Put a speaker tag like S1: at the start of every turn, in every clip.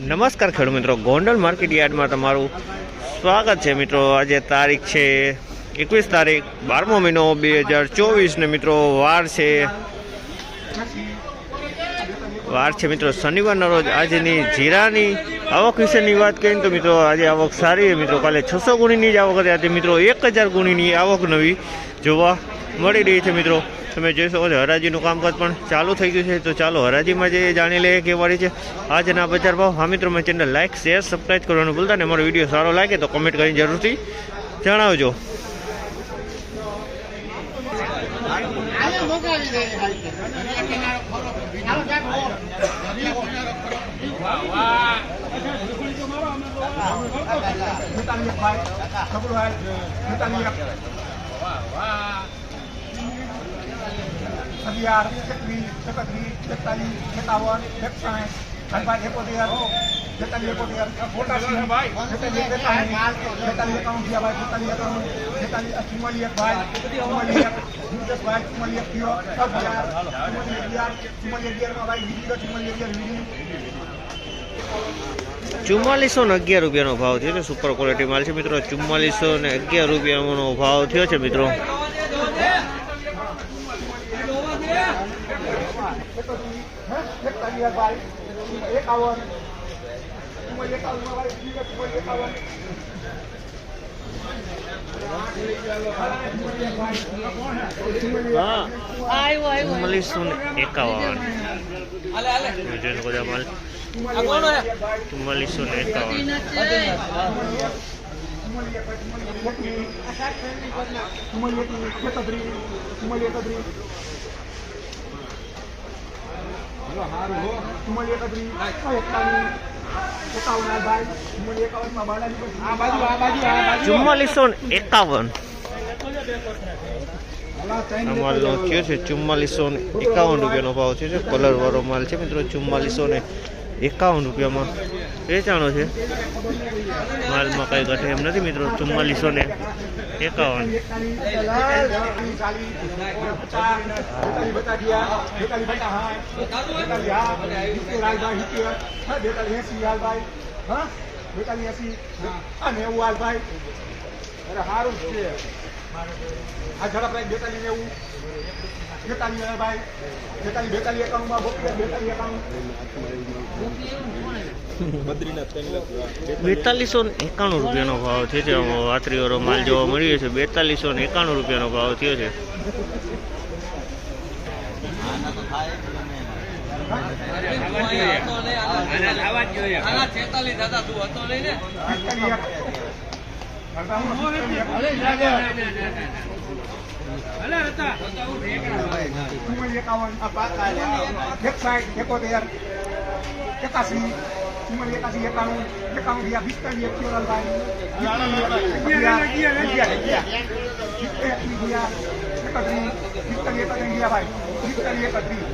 S1: નમસ્કાર ખેડૂત મિત્રો. ગોંડલ માર્કેટ યાર્ડમાં તમારું સ્વાગત છે મિત્રો. આજે તારીખ છે એકવીસ તારીખ, બારમો મહિનો બે હજાર ચોવીસ ને મિત્રો વાર છે. વાર છે મિત્રો શનિવારના રોજ. આજની જીરાની આવક વિશેની વાત કરીએ તો મિત્રો આજે આવક સારી છે મિત્રો. કાલે છસો ગુણીની જ આવક હતી. આજે મિત્રો એક હજાર ગુણીની આવક નવી જોવા મળી રહી છે મિત્રો. તમે જોઈ શકો છો, હરાજીનું કામકાજ પણ ચાલુ થઈ ગયું છે. તો ચાલો, હરાજીમાં જે જાણી લઈએ કેવા રહી છે. આજના બજાર ભાવ. હા મિત્રો મેં ચેનલ લાઇક શેર સબસ્ક્રાઈબ કરવાનું ભૂલતા ને મારો વીડિયો સારો લાગે તો કમેન્ટ કરીને જરૂરથી જણાવજો.
S2: ભાઈ બેતાલીસ અગિયાર એકવીસ એકત્રીસ એકતાલીસ એકાવન એકસાઠ ભાઈ એકોતેર એકાવન થયા ભાઈ એકાવન ચુમ્માલીસ એક ભાઈ ચુમ્માલીસ એક દસ ભાઈ ચુમ્માલીસ એક થયો અગિયાર ચુમ્માલીસ અગિયાર ચુમ્માલીસ અગિયારમાં ભાઈ વીડી ચુમ્માલીસ અગિયાર વીડી
S1: ચુમ્માલીસો ને અગિયાર રૂપિયાનો ભાવ થયો છે સુપર ક્વોલિટી માલ છે મિત્રો. ચુમ્માલીસો ને અગિયાર રૂપિયાનો ભાવ થયો છે મિત્રો.
S2: એકાવન ચુમ્માલીસ એકાવનમાં ભાઈ વીડી ચુમ્માલીસ એકાવન
S1: ચુમ્માલીસો ને એકાવન જોઈ શકો માલ ચુમ્માલીસો એકાવન ચુમ્માલીસો ને એકાવન. થયો છે? ચુમ્માલીસો એકાવન રૂપિયાનો ભાવ થયો છે કલર વાળો માલ છે મિત્રો ચુમ્માલીસો ને એકાવન રૂપિયામાં. વેચાણો છે. માલમાં કંઈ ઘટે એમ નથી મિત્રો. ચુમ્માલીસો ને એકાવન
S2: સારું છે. આ ઝડપ બેતાલીસ નેવું બેતાલીસ ભાઈ બેતાલીસ બેતાલીસ એકાઉન્ટમાં બોતેર બેતાલીસ એકાઉન્ટ
S1: બેતાલીસો ને એકાણું રૂપિયાનો ભાવ થયો છે. વાતરીવાળો માલ જોવા મળ્યો છે. બેતાલીસો ને એકાણું રૂપિયાનો ભાવ થયો છે.
S2: એકસાઠ એકોતેર એકાસી ચુમ્માલીસ એકાસી એકાણું એકાણું થયા પિસ્તાલીસ એક થયો લાલભાઈ એકત્રીસ પિસ્તાલીસ એકત્રીસ ગયા ભાઈ પિસ્તાલીસ એકત્રીસ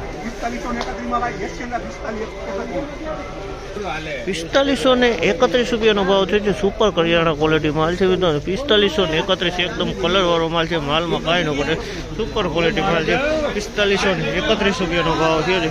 S2: પિસ્તાલીસો ને એકત્રીસ.
S1: રૂપિયાનો ભાવ છે. જે સુપર કરિયાણા ક્વોલિટી માલ છે. મિત્રો પિસ્તાલીસો ને એકત્રીસ એકદમ કલરવાળો માલ છે. માલમાં કાંઈ ન પડે સુપર ક્વોલિટી માલ છે. પિસ્તાલીસો ને એકત્રીસ રૂપિયાનો ભાવ છે.
S2: ને